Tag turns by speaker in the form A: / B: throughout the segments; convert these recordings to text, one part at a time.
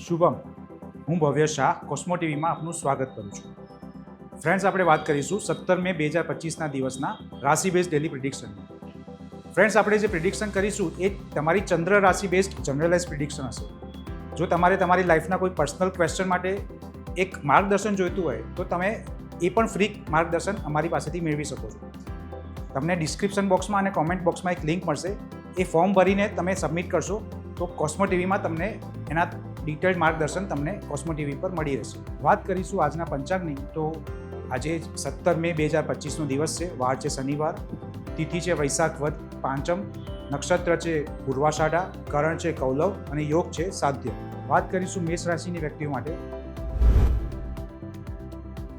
A: શુભમ, હું ભવ્ય શાહ કોસ્મો ટીવીમાં આપનું સ્વાગત કરું છું. ફ્રેન્ડ્સ આપણે વાત કરીશું સત્તર મે બે હજાર પચીસના દિવસના રાશિ બેઝ ડેલી પ્રિડિક્શનની ફ્રેન્ડ્સ આપણે જે પ્રિડિક્શન કરીશું એ તમારી ચંદ્ર રાશિ બેઝડ જનરલાઇઝ પ્રિડિક્શન હશે. જો તમારે તમારી લાઈફના કોઈ પર્સનલ ક્વેશ્ચન માટે એક માર્ગદર્શન જોઈતું હોય, તો તમે એ પણ ફ્રી માર્ગદર્શન અમારી પાસેથી મેળવી શકો છો. તમને ડિસ્ક્રિપ્શન બોક્સમાં અને કોમેન્ટ બોક્સમાં એક લિંક મળશે. એ ફોર્મ ભરીને તમે સબમિટ કરશો, તો કોસ્મો ટીવીમાં તમને એના ડિટેલ્ડ માર્ગદર્શન તમને કોસ્મો ટીવી પર મળી રહેશે. વાત કરીશું આજના પંચાંગની, તો આજે સત્તર મે બે હજાર પચીસનો દિવસ છે. વાર છે શનિવાર, તિથિ છે વૈશાખ વધ પાંચમ, નક્ષત્ર છે પૂર્વાષાઢા કરણ છે કૌલવ અને યોગ છે સાધ્ય. વાત કરીશું મેષ રાશિની વ્યક્તિઓ માટે.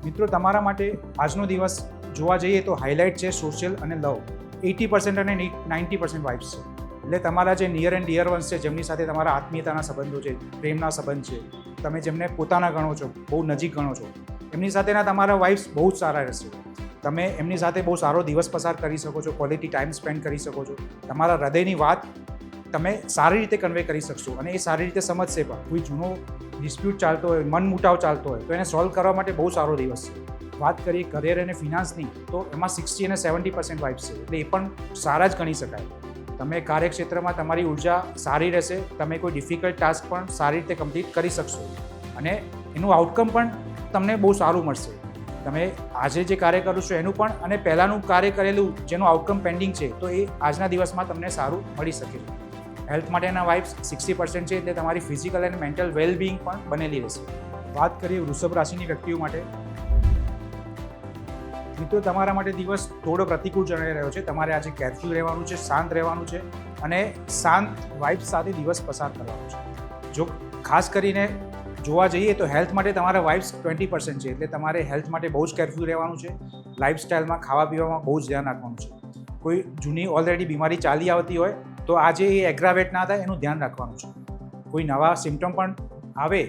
A: મિત્રો, તમારા માટે આજનો દિવસ જોવા જઈએ તો હાઇલાઇટ છે સોશિયલ અને લવ એટી પર્સન્ટ અને નાઇન્ટી પર્સન્ટ વાઇબ્સ છે. એટલે તમારા જે નિયર એન્ડ ડિયર વન્સ છે, જેમની સાથે તમારા આત્મીયતાના સંબંધો છે, પ્રેમના સંબંધ છે, તમે જેમને પોતાના ગણો છો, બહુ નજીક ગણો છો, એમની સાથેના તમારા વાઇફ્સ બહુ જ સારા રહેશે. તમે એમની સાથે બહુ સારો દિવસ પસાર કરી શકો છો ક્વોલિટી ટાઈમ સ્પેન્ડ કરી શકો છો. તમારા હૃદયની વાત તમે સારી રીતે કન્વે કરી શકશો અને એ સારી રીતે સમજશે પણ. કોઈ જૂનો ડિસ્પ્યુટ ચાલતો હોય, મન મુટાવ ચાલતો હોય, તો એને સોલ્વ કરવા માટે બહુ સારો દિવસ છે. વાત કરીએ કરિયર અને ફિનાન્સની તો એમાં સિક્સટી અને સેવન્ટી પર્સન્ટ વાઇફ છે, એટલે એ પણ સારા જ ગણી શકાય. તમે કાર્યક્ષેત્રમાં તમારી ઊર્જા સારી રહેશે, તમે કોઈ ડિફિકલ્ટ ટાસ્ક પણ સારી રીતે કમ્પ્લીટ કરી શકશો. અને એનું આઉટકમ પણ તમને બહુ સારું મળશે. તમે આજે જે કાર્ય કરો છો એનું પણ અને પહેલાંનું કાર્ય કરેલું જેનું આઉટકમ પેન્ડિંગ છે, તો એ આજના દિવસમાં તમને સારું મળી શકે. છે હેલ્થ માટેના વાઇબ્સ સિક્સટી પર્સન્ટ છે એટલે તમારી ફિઝિકલ અને મેન્ટલ વેલબિંગ પણ બનેલી રહેશે. વાત કરીએ વૃષભ રાશિની વ્યક્તિઓ માટે મિત્રો તમારા માટે દિવસ થોડો પ્રતિકૂળ જણાઈ રહ્યો છે. તમારે આજે કેરફ્યુ રહેવાનું છે, શાંત રહેવાનું છે અને શાંત વાઇફ સાથે દિવસ પસાર કરવાનો છે. જો ખાસ કરીને જોવા જઈએ તો હેલ્થ માટે તમારા વાઇફ્સ ટ્વેન્ટી પર્સન્ટ છે એટલે તમારે હેલ્થ માટે બહુ જ કેરફ્યુ રહેવાનું છે. લાઇફસ્ટાઇલમાં ખાવા પીવામાં બહુ જ ધ્યાન રાખવાનું છે. કોઈ જૂની ઓલરેડી બીમારી ચાલી આવતી હોય તો આજે એ એગ્રાવેટ ના થાય, એનું ધ્યાન રાખવાનું છે. કોઈ નવા સિમ્ટમ પણ આવે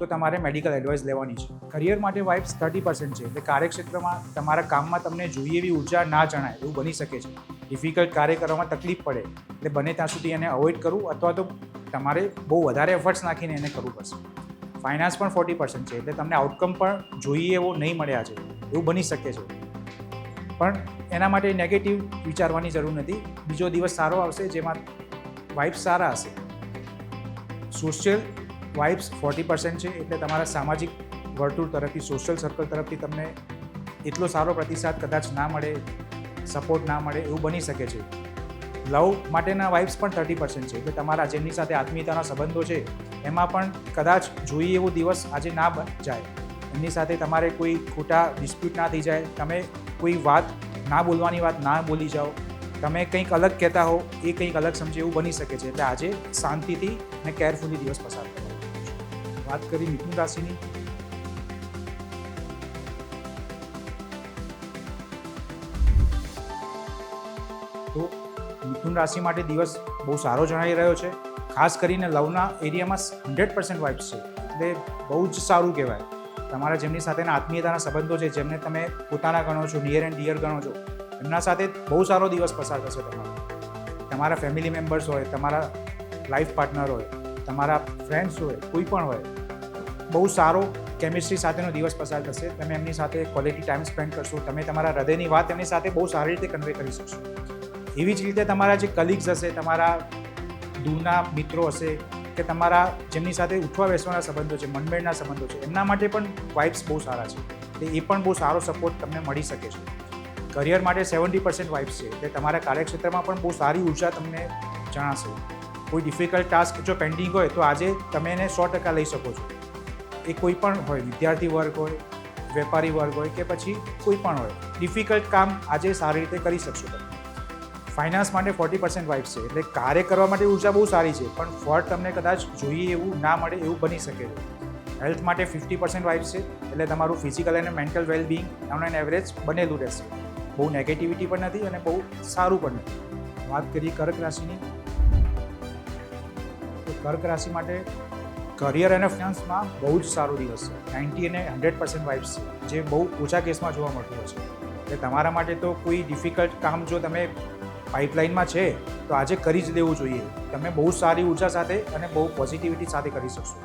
A: તો તમારે મેડિકલ એડવાઇસ લેવાની છે. કરિયર માટે વાઇબ્સ થર્ટી પર્સન્ટ છે. એટલે કાર્યક્ષેત્રમાં તમારા કામમાં તમને જોઈએ એવી ઊર્જા ના જણાય, એવું બની શકે છે. ડિફિકલ્ટ કાર્ય કરવામાં તકલીફ પડે, એટલે બને ત્યાં સુધી એને અવોઇડ કરવું અથવા તો તમારે બહુ વધારે એફર્ટ્સ નાખીને એને કરવું પડશે. ફાઇનાન્સ પણ ફોર્ટી પર્સન્ટ છે, એટલે તમને આઉટકમ પણ જોઈએ એવો નહીં મળ્યા છે એવું બની શકે છે. પણ એના માટે નેગેટિવ વિચારવાની જરૂર નથી. બીજો દિવસ સારો આવશે, જેમાં વાઇબ્સ સારા હશે. સોશિયલ વાઇબ્સ ફોર્ટી પર્સન્ટ છે એટલે તમારા સામાજિક વર્તુળ તરફથી સોશિયલ સર્કલ તરફથી તમને એટલો સારો પ્રતિસાદ કદાચ ના મળે સપોર્ટ ના મળે એવું બની શકે છે. લવ માટેના વાઇબ્સ પણ થર્ટી પર્સન્ટ છે એટલે તમારા જેમની સાથે આત્મીયતાના સંબંધો છે, એમાં પણ કદાચ જોઈએ એવો દિવસ આજે ના જાય. એમની સાથે તમારે કોઈ ખોટા ડિસ્પ્યુટ ના થઈ જાય, તમે કોઈ વાત ના બોલવાની વાત ના બોલી જાઓ, તમે કંઈક અલગ કહેતા હો, એ કંઈક અલગ સમજે એવું બની શકે છે. એટલે આજે શાંતિથી અને કેરફુલી દિવસ પસાર કરો. વાત કરી મિથુન રાશિની તો મિથુન રાશિ માટે દિવસ બહુ સારો જણાઈ રહ્યો છે. ખાસ કરીને લવના એરિયામાં હંડ્રેડ પર્સન્ટ વાઇબ્સ છે. એટલે બહુ જ સારું કહેવાય. તમારા જેમની સાથેના આત્મીયતાના સંબંધો છે, જેમને તમે પોતાના ગણો છો નિયર એન્ડ ડિયર ગણો છો, એમના સાથે બહુ સારો દિવસ પસાર થશે તમારો. તમારા ફેમિલી મેમ્બર્સ હોય, તમારા લાઈફ પાર્ટનર હોય, તમારા ફ્રેન્ડ્સ હોય, કોઈ પણ હોય બહુ સારો કેમિસ્ટ્રી સાથેનો દિવસ પસાર થશે. તમે એમની સાથે ક્વોલિટી ટાઈમ સ્પેન્ડ કરશો. તમે તમારા હૃદયની વાત એમની સાથે બહુ સારી રીતે કન્વે કરી શકશો. એવી જ રીતે તમારા જે કલીગ્સ હશે, તમારા દૂરના મિત્રો હશે, કે તમારા જેમની સાથે ઉઠવા બેસવાના સંબંધો છે, મનમેળના સંબંધો છે, એમના માટે પણ વાઇબ્સ બહુ સારા છે. એટલે એ પણ બહુ સારો સપોર્ટ તમને મળી શકે છે. કરિયર માટે સેવન્ટી પર્સન્ટ વાઇફ્સ છે. એટલે તમારા કાર્યક્ષેત્રમાં પણ બહુ સારી ઊર્જા તમને જણાશે. કોઈ ડિફિકલ્ટ ટાસ્ક જો પેન્ડિંગ હોય, તો આજે તમે એને સો ટકા લઈ શકો છો. એ કોઈ પણ હોય, વિદ્યાર્થી વર્ગ હોય, વેપારી વર્ગ હોય કે પછી કોઈ પણ હોય, ડિફિકલ્ટ કામ આજે સારી રીતે કરી શકશો તમે. ફાઇનાન્સ માટે ફોર્ટી પર્સન્ટ વાઇફ છે, એટલે કાર્ય કરવા માટે ઊર્જા બહુ સારી છે, પણ ફળ તમને કદાચ જોઈએ એવું ના મળે એવું બની શકે. છે હેલ્થ માટે ફિફ્ટી પર્સન્ટ વાઇફ છે, એટલે તમારું ફિઝિકલ અને mental wellbeing on an average બનેલું રહેશે. બહુ નેગેટિવિટી પણ નથી અને બહુ સારું પણ નથી. વાત કરીએ કર્ક રાશિની. તો કર્ક રાશિ માટે કરિયર અને ફિનાન્સમાં બહુ જ સારો દિવસ છે. નાઇન્ટી અને હંડ્રેડ પર્સન્ટ વાઇબ્સ છે, જે બહુ ઓછા કેસમાં જોવા મળતું હોય છે. એટલે તમારા માટે તો કોઈ ડિફિકલ્ટ કામ જો તમે પાઇપલાઇનમાં છે, તો આજે કરી જ દેવું જોઈએ. તમે બહુ સારી ઊર્જા સાથે અને બહુ પોઝિટિવિટી સાથે કરી શકશો.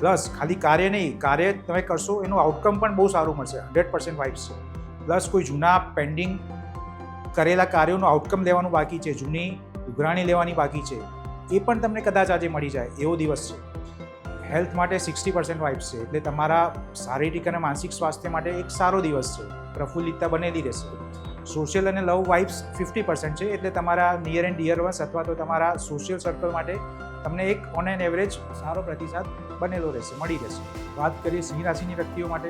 A: પ્લસ ખાલી કાર્ય નહીં, કાર્ય તમે કરશો, એનું આઉટકમ પણ બહુ સારું મળશે. હંડ્રેડ પર્સન્ટ વાઇબ્સ છે. પ્લસ કોઈ જૂના પેન્ડિંગ કરેલા કાર્યોનું આઉટકમ લેવાનું બાકી છે, જૂની ઉઘરાણી લેવાની બાકી છે, એ પણ તમને કદાચ આજે મળી જાય, એવો દિવસ છે. હેલ્થ માટે સિક્સટી પર્સન્ટ વાઇબ્સ છે. એટલે તમારા શારીરિક અને માનસિક સ્વાસ્થ્ય માટે એક સારો દિવસ છે. પ્રફુલ્લિતતા બનેલી રહેશે. સોશિયલ અને લવ વાઇબ્સ ફિફ્ટી પર્સન્ટ છે. એટલે તમારા નિયર એન્ડ ડિયર વન્સ અથવા તો તમારા સોશિયલ સર્કલ માટે તમને એક ઓન એન એવરેજ સારો પ્રતિસાદ બનેલો રહેશે, મળી રહેશે. વાત કરીએ સિંહ રાશિની વ્યક્તિઓ માટે.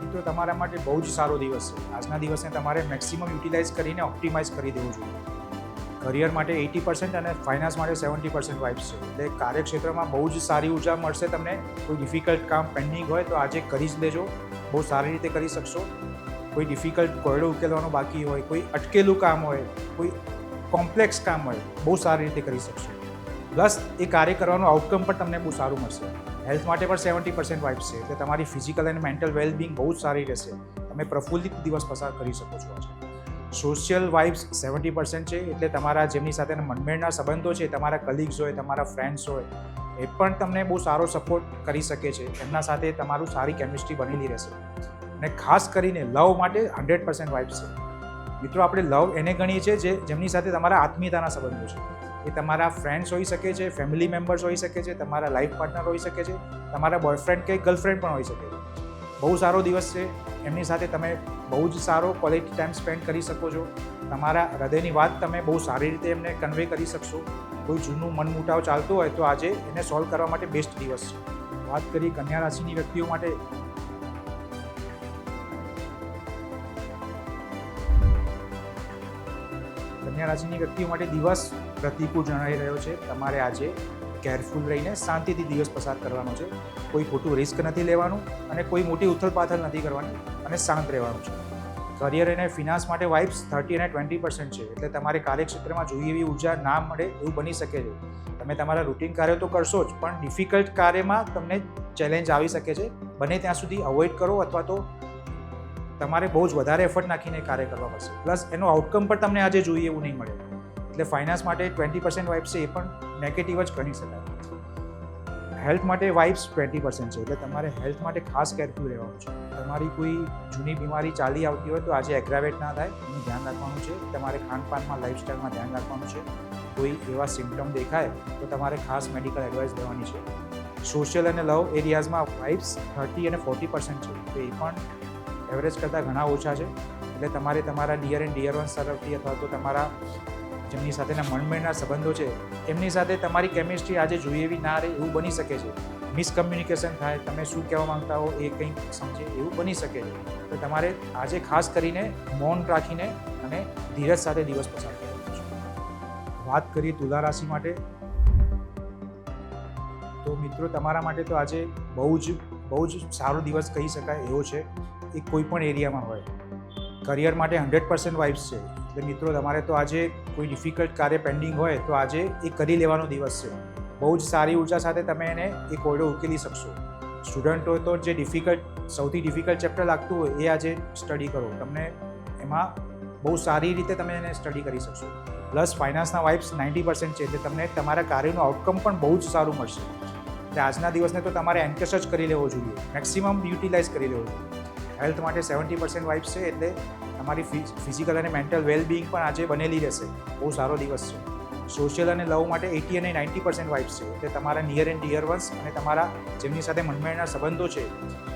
A: મિત્રો, તમારા માટે બહુ જ સારો દિવસ છે. આજના દિવસને તમારે મેક્સિમમ યુટિલાઇઝ કરીને ઓપ્ટિમાઇઝ કરી દેવું જોઈએ. કરિયર માટે એટી પર્સન્ટ અને ફાઇનાન્સ માટે સેવન્ટી પર્સન્ટ વાઇબ્સ છે. એટલે કાર્યક્ષેત્રમાં બહુ જ સારી ઊર્જા મળશે તમને. કોઈ ડિફિકલ્ટ કામ પેન્ડિંગ હોય તો આજે કરી જ લેજો. બહુ સારી રીતે કરી શકશો. કોઈ ડિફિકલ્ટ કોયડો ઉકેલવાનો બાકી હોય, કોઈ અટકેલું કામ હોય, કોઈ કોમ્પ્લેક્સ કામ હોય, બહુ સારી રીતે કરી શકશો. પ્લસ એ કાર્ય કરવાનું આઉટકમ પણ તમને બહુ સારું મળશે. હેલ્થ માટે પણ સેવન્ટી પર્સન્ટ વાઇબ્સ છે. એટલે તમારી ફિઝિકલ અને મેન્ટલ વેલબિંગ બહુ જ સારી રહેશે. તમે પ્રફુલ્લિત દિવસ પસાર કરી શકો છો આજે. સોશિયલ વાઇબ્સ સેવન્ટી પર્સન્ટ છે એટલે તમારા જેમની સાથેના મનમેળના સંબંધો છે, તમારા કલીગ્સ હોય, તમારા ફ્રેન્ડ્સ હોય, એ પણ તમને બહુ સારો સપોર્ટ કરી શકે છે. એમના સાથે તમારું સારી કેમિસ્ટ્રી બનેલી રહેશે. અને ખાસ કરીને લવ માટે હંડ્રેડ પર્સન્ટ વાઇબ્સ છે. મિત્રો, આપણે લવ એને ગણીએ છીએ જે જેમની સાથે તમારા આત્મીયતાના સંબંધો છે. એ તમારા ફ્રેન્ડ્સ હોઈ શકે છે, ફેમિલી મેમ્બર્સ હોઈ શકે છે, તમારા લાઈફ પાર્ટનર હોઈ શકે છે, તમારા બોયફ્રેન્ડ કે ગર્લફ્રેન્ડ પણ હોઈ શકે છે. બહુ સારો દિવસ છે. એમની સાથે તમે બહુ જ સારો ક્વોલિટી ટાઈમ સ્પેન્ડ કરી શકો છો. તમારા હૃદયની વાત તમે બહુ સારી રીતે એમને કન્વે કરી શકશો. કોઈ જૂનું મનમુટાવ ચાલતું હોય તો આજે એને સોલ્વ કરવા માટે બેસ્ટ દિવસ છે. વાત કરીએ કન્યા રાશિની વ્યક્તિઓ માટે. કન્યા રાશિની વ્યક્તિઓ માટે દિવસ પ્રતિકૂળ જણાઈ રહ્યો છે. તમારે આજે કેરફુલ રહીને શાંતિથી દિવસ પસાર કરવાનો છે. કોઈ ખોટું રિસ્ક નથી લેવાનું અને કોઈ મોટી ઉથલપાથલ નથી કરવાની અને શાંત રહેવાનું છે. કરિયર અને ફિનાન્સ માટે વાઇબ્સ થર્ટી અને ટ્વેન્ટી પર્સન્ટ છે. એટલે તમારે કાર્યક્ષેત્રમાં જોઈએ એવી ઊર્જા ના મળે એવું બની શકે છે. તમે તમારા રૂટીન કાર્ય તો કરશો જ, પણ ડિફિકલ્ટ કાર્યમાં તમને ચેલેન્જ આવી શકે છે. બને ત્યાં સુધી અવોઇડ કરો અથવા તો તમારે બહુ જ વધારે એફર્ટ નાખીને કાર્ય કરવા પડશે. પ્લસ એનો આઉટકમ પણ તમને આજે જોઈએ એવું નહીં મળે. એટલે ફાઇનાન્સ માટે ટ્વેન્ટી પર્સન્ટ વાઇબ્સ છે એ પણ નેગેટિવ જ ગણી શકાય. હેલ્થ માટે વાઇબ્સ ટ્વેન્ટી પર્સન્ટ છે. એટલે તમારે હેલ્થ માટે ખાસ કેરફુલ રહેવાનું છે. તમારી કોઈ જૂની બીમારી ચાલી આવતી હોય તો આજે એગ્રાવેટ ના થાય. એનું ધ્યાન રાખવાનું છે. તમારે ખાનપાનમાં, લાઇફસ્ટાઇલમાં ધ્યાન રાખવાનું છે. કોઈ એવા સિમ્ટમ દેખાય તો તમારે ખાસ મેડિકલ એડવાઇસ લેવાની છે. સોશિયલ અને લવ એરિયાઝમાં વાઇબ્સ થર્ટી અને ફોર્ટી પર્સન્ટ છે. તો એ પણ એવરેજ કરતાં ઘણા ઓછા છે. એટલે તમારે તમારા ડિયર એન્ડ ડિયર વન તરફથી અથવા તો તમારા જેમની સાથેના મનમેળના સંબંધો છે, એમની સાથે તમારી કેમિસ્ટ્રી આજે જોઈએ એવી ના રહે એવું બની શકે છે. મિસકમ્યુનિકેશન થાય, તમે શું કહેવા માંગતા હો એ કંઈક સમજે એવું બની શકે છે. તો તમારે આજે ખાસ કરીને મૌન રાખીને અને ધીરજ સાથે દિવસ પસાર કરવાનો છે. વાત કરીએ તુલા રાશિ માટે. તો મિત્રો, તમારા માટે તો આજે બહુ જ બહુ જ સારો દિવસ કહી શકાય એવો છે. એ કોઈ પણ એરિયામાં હોય. કરિયર માટે હંડ્રેડ પર્સન્ટ વાઇબ્સ છે. એટલે મિત્રો, તમારે તો આજે કોઈ ડિફિકલ્ટ કાર્ય પેન્ડિંગ હોય તો આજે એ કરી લેવાનો દિવસ છે. બહુ જ સારી ઊર્જા સાથે તમે એને એ કોયડો ઉકેલી શકશો. સ્ટુડન્ટ તો જે ડિફિકલ્ટ સૌથી ડિફિકલ્ટ ચેપ્ટર લાગતું હોય એ આજે સ્ટડી કરો. તમને એમાં બહુ સારી રીતે તમે એને સ્ટડી કરી શકશો. પ્લસ ફાઇનાન્સના વાઇબ્સ નાઇન્ટી પર્સન્ટ છે, એટલે તમને તમારા કાર્યનું આઉટકમ પણ બહુ જ સારું મળશે. એટલે આજના દિવસને તો તમારે એન્કેશ જ કરી લેવો જોઈએ. મેક્સિમમ યુટિલાઇઝ કરી લેવો જોઈએ. હેલ્થ માટે સેવન્ટી પર્સન્ટ વાઇબ્સ છે, એટલે તમારી ફિઝિકલ અને મેન્ટલ વેલબિંગ પણ આજે બનેલી રહેશે. બહુ સારો દિવસ છે. સોશિયલ અને લવ માટે એટી અને નાઇન્ટી પર્સન્ટ વાઇફ છે. એટલે તમારા નિયર એન્ડ ડિયર વન્સ અને તમારા જેમની સાથે મનમેળના સંબંધો છે,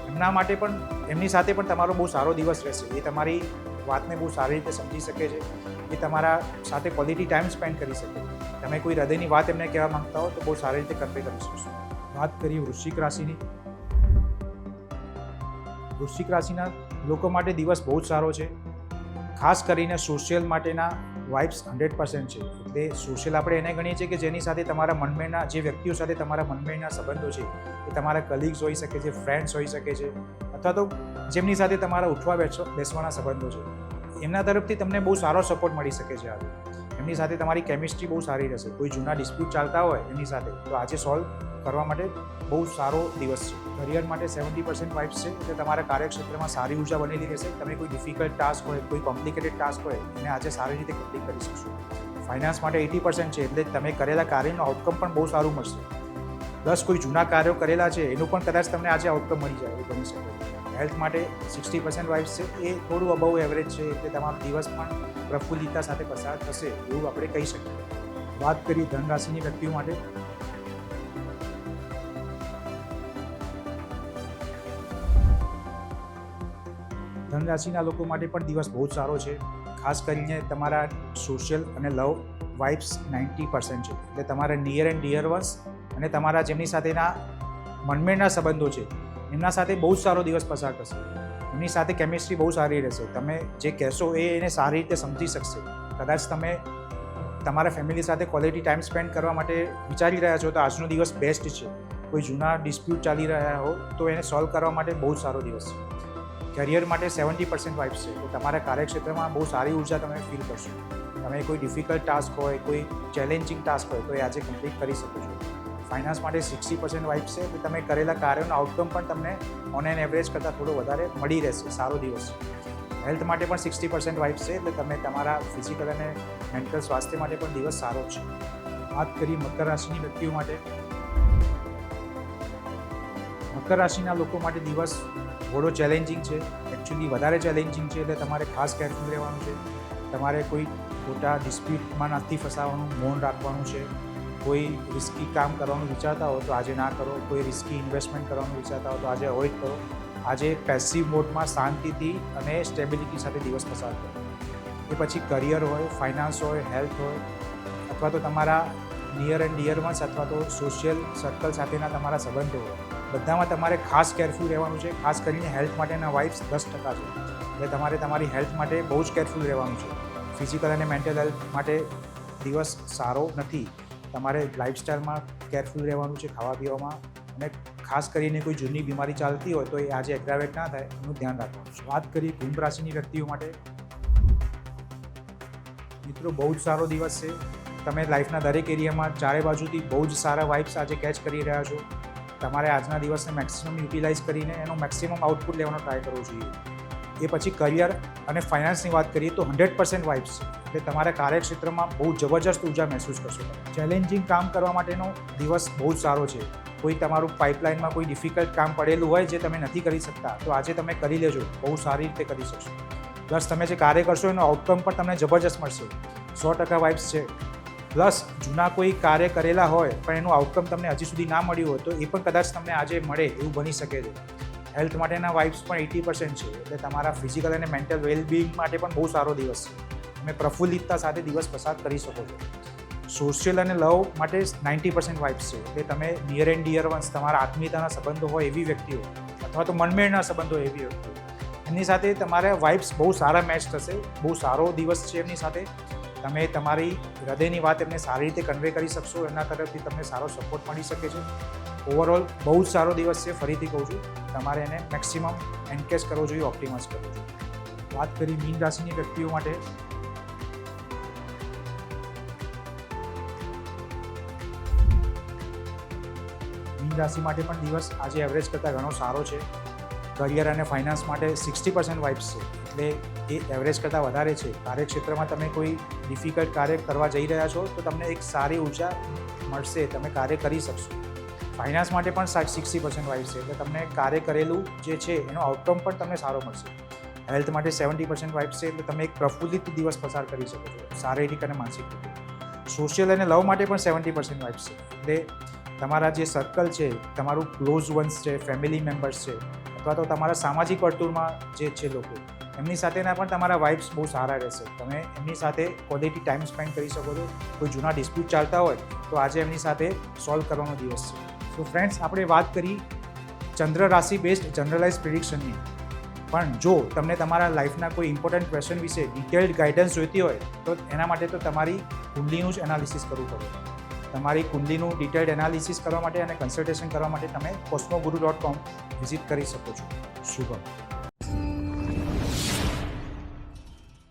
A: એમના માટે પણ, એમની સાથે પણ તમારો બહુ સારો દિવસ રહેશે. એ તમારી વાતને બહુ સારી રીતે સમજી શકે છે. એ તમારા સાથે ક્વોલિટી ટાઈમ સ્પેન્ડ કરી શકે. તમે કોઈ હૃદયની વાત એમને કહેવા માંગતા હો તો બહુ સારી રીતે કન્વે કરી શકશો. વાત કરીએ વૃશ્ચિક રાશિની. વૃશ્ચિક રાશિના લોકો માટે દિવસ બહુ જ સારો છે. ખાસ કરીને સોશિયલ માટેના વાઇબ્સ હંડ્રેડ પર્સન્ટ છે. એટલે સોશિયલ આપણે એને ગણીએ છીએ કે જેની સાથે તમારા મનમેળના, જે વ્યક્તિઓ સાથે તમારા મનમેળના સંબંધો છે, એ તમારા કલીગ્સ હોઈ શકે છે ફ્રેન્ડ્સ હોઈ શકે છે, અથવા તો જેમની સાથે તમારા ઉઠવા બેસવા બેસવાના સંબંધો છે. એમના તરફથી તમને બહુ સારો સપોર્ટ મળી શકે છે આજે. એમની સાથે તમારી કેમિસ્ટ્રી બહુ સારી રહેશે. કોઈ જૂના ડિસ્પ્યુટ ચાલતા હોય એમની સાથે, તો આજે સોલ્વ કરવા માટે બહુ સારો દિવસ છે. કરિયર માટે સેવન્ટી પર્સન્ટ વાઇબ્સ છે. એટલે તમારા કાર્યક્ષેત્રમાં સારી ઊર્જા બનેલી રહેશે. તમે કોઈ ડિફિકલ્ટ ટાસ્ક હોય, કોઈ કોમ્પ્લિકેટેડ ટાસ્ક હોય, એને આજે સારી રીતે કમ્પ્લીટ કરી શકશો. ફાઇનાન્સ માટે એટી પર્સન્ટ છે. એટલે તમે કરેલા કાર્યનું આઉટકમ પણ બહુ સારું મળશે. પ્લસ કોઈ જૂના કાર્યો કરેલા છે, એનું પણ કદાચ તમને આજે આઉટકમ મળી જાય એવું બની શકે. હેલ્થ માટે સિક્સટી પર્સન્ટ વાઇબ્સ છે. એ થોડું અબવ એવરેજ છે. એટલે તમારો દિવસ પણ પ્રફુલ્લિતતા સાથે પસાર થશે એવું આપણે કહી શકીએ. વાત કરીએ ધન રાશિની વ્યક્તિઓ માટે. ધન રાશિના લોકો માટે પણ દિવસ બહુ સારો છે. ખાસ કરીને તમારા સોશિયલ અને લવ વાઇબ્સ નાઇન્ટી પર્સન્ટ છે. એટલે તમારા નિયર એન્ડ ડિયર વન્સ અને તમારા જેમની સાથેના મનમેળના સંબંધો છે, એમના સાથે બહુ જ સારો દિવસ પસાર થશે. એમની સાથે કેમિસ્ટ્રી બહુ સારી રહેશે. તમે જે કહેશો એ એને સારી રીતે સમજી શકશે. કદાચ તમે તમારા ફેમિલી સાથે ક્વોલિટી ટાઈમ સ્પેન્ડ કરવા માટે વિચારી રહ્યા છો તો આજનો દિવસ બેસ્ટ છે. કોઈ જૂના ડિસ્પ્યુટ ચાલી રહ્યા હો તો એને સોલ્વ કરવા માટે બહુ સારો દિવસ છે. કરિયર માટે સેવન્ટી પર્સન્ટ વાઇબ્સ છે. તો તમારા કાર્યક્ષેત્રમાં બહુ સારી ઊર્જા તમે ફીલ કરશો. તમે કોઈ ડિફિકલ્ટ ટાસ્ક હોય, કોઈ ચેલેન્જિંગ ટાસ્ક હોય, તો એ આજે કમ્પ્લીટ કરી શકો છો. ફાઇનાન્સ માટે સિક્સટી પર્સન્ટ વાઇબ્સ છે. તો તમે કરેલા કાર્યોનો આઉટકમ પણ તમને ઓન એન એવરેજ કરતાં થોડો વધારે મળી રહેશે. સારો દિવસ. હેલ્થ માટે પણ સિક્સટી પર્સન્ટ વાઇફ છે. એટલે તમે તમારા ફિઝિકલ અને મેન્ટલ સ્વાસ્થ્ય માટે પણ દિવસ સારો છે. વાત કરી મકર રાશિની વ્યક્તિઓ માટે. મકર રાશિના લોકો માટે દિવસ થોડો ચેલેન્જિંગ છે. એકચ્યુઅલી વધારે ચેલેન્જિંગ છે એટલે તમારે ખાસ કેરફુલ રહેવાનું છે. તમારે કોઈ ખોટા ડિસ્પ્યુટમાં નથી ફસાવાનું, મૌન રાખવાનું છે. કોઈ રિસ્કી કામ કરવાનું વિચારતા હો તો આજે ના કરો. કોઈ રિસ્કી ઇન્વેસ્ટમેન્ટ કરવાનું વિચારતા હો તો આજે અવોઇડ કરો. આજે પેસિવ મોડમાં શાંતિથી અને સ્ટેબિલિટી સાથે દિવસ પસાર કરો. એ પછી કરિયર હોય ફાઇનાન્સ હોય હેલ્થ હોય, અથવા તો તમારા નિયર એન્ડ ડિયરમાં અથવા તો સોશિયલ સર્કલ સાથેના તમારા સંબંધો હોય. બધામાં તમારે ખાસ કેરફુલ રહેવાનું છે. ખાસ કરીને હેલ્થ માટેના વાઇબ્સ દસ ટકા છે. એટલે તમારે તમારી હેલ્થ માટે બહુ જ કેરફુલ રહેવાનું છે. ફિઝિકલ અને મેન્ટલ હેલ્થ માટે દિવસ સારો નથી. તમારે લાઇફસ્ટાઈલમાં કેરફુલ રહેવાનું છે, ખાવા પીવામાં. અને ખાસ કરીને કોઈ જૂની બીમારી ચાલતી હોય તો એ આજે એગ્રાવેટ ના થાય, એનું ધ્યાન રાખવાનું છે. વાત કરીએ કુંભ રાશિની વ્યક્તિઓ માટે. મિત્રો, બહુ જ સારો દિવસ છે. તમે લાઈફના દરેક એરિયામાં ચારે બાજુથી બહુ જ સારા વાઇબ્સ આજે કેચ કરી રહ્યા છો. તમારે આજના દિવસને મેક્સિમમ યુટિલાઇઝ કરીને એનો મેક્સિમમ આઉટપુટ લેવાનો ટ્રાય કરવો જોઈએ. એ પછી કરિયર અને ફાઇનાન્સની વાત કરીએ તો હંડ્રેડ પર્સન્ટ વાઇબ્સ એટલે તમારા કાર્યક્ષેત્રમાં બહુ જબરજસ્ત ઊર્જા મહેસૂસ કરશો ચેલેન્જિંગ કામ કરવા માટેનો દિવસ બહુ જ સારો છે. કોઈ તમારું પાઇપલાઇનમાં કોઈ ડિફિકલ્ટ કામ પડેલું હોય જે તમે નથી કરી શકતા, તો આજે તમે કરી લેજો. બહુ સારી રીતે કરી શકશો. પ્લસ તમે જે કાર્ય કરશો એનો આઉટકમ પણ તમને જબરજસ્ત મળશે. સો ટકા વાઇબ્સ છે. પ્લસ જૂના કોઈ કાર્ય કરેલા હોય, પણ એનું આઉટકમ તમને હજી સુધી ના મળ્યું હોય, તો એ પણ કદાચ તમને આજે મળે એવું બની શકે છે. હેલ્થ માટેના વાઇબ્સ પણ એટી પર્સન્ટ છે, એટલે તમારા ફિઝિકલ અને મેન્ટલ વેલબિંગ માટે પણ બહુ સારો દિવસ છે. તમે પ્રફુલ્લિતતા સાથે દિવસ પસાર કરી શકો છો. સોશિયલ અને લવ માટે નાઇન્ટી પર્સન્ટ વાઇબ્સ છે, એટલે તમે નિયર એન્ડ ડિયર વન્સ તમારા આત્મીયતાના સંબંધો હોય એવી વ્યક્તિઓ, અથવા તો મનમેળના સંબંધો એવી વ્યક્તિઓ. એમની સાથે તમારા વાઇબ્સ બહુ સારા મેચ થશે, બહુ સારો દિવસ છે એમની સાથે. તમે તમારી હૃદયની વાત એમને સારી રીતે કન્વે કરી શકશો એના તરફથી તમને સારો સપોર્ટ મળી શકે છે. ઓવરઓલ બહુ જ સારો દિવસ છે, ફરીથી કહું છું. તમારે એને મેક્સિમમ એન્કેશ કરવો જોઈએ ઓપ્ટિમાઇઝ કરવો જોઈએ. વાત કરી મીન રાશિની વ્યક્તિઓ માટે. મીન રાશિ માટે પણ દિવસ આજે એવરેજ કરતાં ઘણો સારો છે. કરિયર અને ફાઇનાન્સ માટે સિક્સટી પર્સન્ટ વાઇબ્સ છે. એટલે એ એવરેજ કરતાં વધારે છે. કાર્યક્ષેત્રમાં તમે કોઈ ડિફિકલ્ટ કાર્ય કરવા જઈ રહ્યા છો, તો તમને એક સારી ઊર્જા મળશે, તમે કાર્ય કરી શકશો. ફાઇનાન્સ માટે પણ સિક્સટી પર્સન્ટ વાઇબ્સ છે, એટલે તમને કાર્ય કરેલું જે છે, એનો આઉટકમ પણ તમને સારો મળશે. હેલ્થ માટે સેવન્ટી પર્સન્ટ વાઈફ છે, એટલે તમે એક પ્રફુલ્લિત દિવસ પસાર કરી શકો છો, શારીરિક અને માનસિક રીતે. સોશિયલ અને લવ માટે પણ સેવન્ટી પર્સન્ટ વાઈફ છે, એટલે તમારા જે સર્કલ છે, તમારું ક્લોઝ વન્સ છે ફેમિલી મેમ્બર્સ છે, અથવા તો તમારા સામાજિક વર્તુળમાં જે છે લોકો એમની સાથેના પણ તમારા વાઇબ્સ બહુ સારા રહેશે. તમે એમની સાથે ક્વોલિટી ટાઈમ સ્પેન્ડ કરી શકો છો. કોઈ જૂના ડિસ્પ્યુટ ચાલતા હોય, તો આજે એમની સાથે સોલ્વ કરવાનો દિવસ છે. તો ફ્રેન્ડ્સ આપણે વાત કરી ચંદ્ર રાશિ બેસ્ડ જનરલાઇઝ પ્રિડિક્શનની પણ જો તમને તમારા લાઈફના કોઈ ઇમ્પોર્ટન્ટ ક્વેશ્ચન વિશે ડિટેલ્ડ ગાઈડન્સ જોઈતી હોય, તો એના માટે તો તમારી કુંડલીનું જ એનાલિસિસ કરવું પડે. તમારી કુંડલીનું ડિટેલ્ડ એનાલિસિસ કરવા માટે અને કન્સલ્ટેશન કરવા માટે તમે કોસ્મોગુરુ ડોટ કોમ વિઝિટ કરી શકો છો. શુભમ.